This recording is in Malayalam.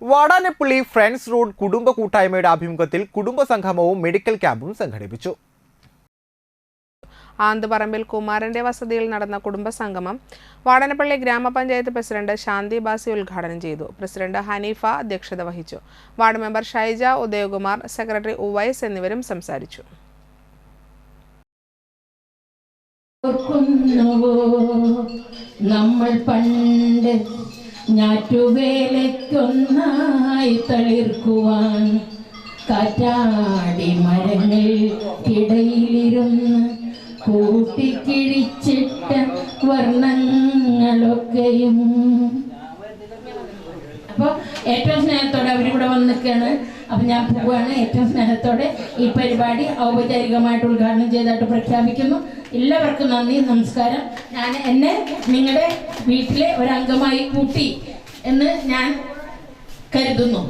വാടാനപ്പള്ളി ഫ്രണ്ട്സ് റോഡ് കുടുംബ കൂട്ടായ്മയുടെ ആഭിമുഖ്യത്തിൽ കുടുംബ സംഗമവും മെഡിക്കൽ ക്യാമ്പും സംഘടിപ്പിച്ചു. ആന്തുപറമ്പിൽ കുമാരന്റെ വസതിയിൽ നടന്ന കുടുംബ സംഗമം വാടനപ്പള്ളി ഗ്രാമപഞ്ചായത്ത് പ്രസിഡന്റ് ശാന്തി ബാസി ഉദ്ഘാടനം ചെയ്തു. പ്രസിഡന്റ് ഹനീഫ അധ്യക്ഷത വഹിച്ചു. Ward member Shaija Udayakumar secretary Uvais എന്നിവരും സംസാരിച്ചു. നമ്മൾ പണ്ട് ഞാറ്റുവേലയ്ക്കൊന്നായി തളിർക്കുവാൻ കാറ്റാടി മരങ്ങൾക്കിടയിലിരുന്ന് കൂട്ടിക്കിഴിച്ചിട്ട വർണങ്ങളൊക്കെയും. അപ്പോൾ ഏറ്റവും സ്നേഹത്തോടെ അവരിവിടെ വന്ന് നിൽക്കുകയാണ് അപ്പം ഞാൻ പോവുകയാണ്. ഏറ്റവും സ്നേഹത്തോടെ ഈ പരിപാടി ഔപചാരികമായിട്ട് ഉദ്ഘാടനം ചെയ്തായിട്ട് പ്രഖ്യാപിക്കുന്നു. എല്ലാവർക്കും നന്ദി നമസ്കാരം. ഞാൻ എന്നെ നിങ്ങളുടെ വീട്ടിലെ ഒരംഗമായി കൂട്ടി എന്ന് ഞാൻ കരുതുന്നു.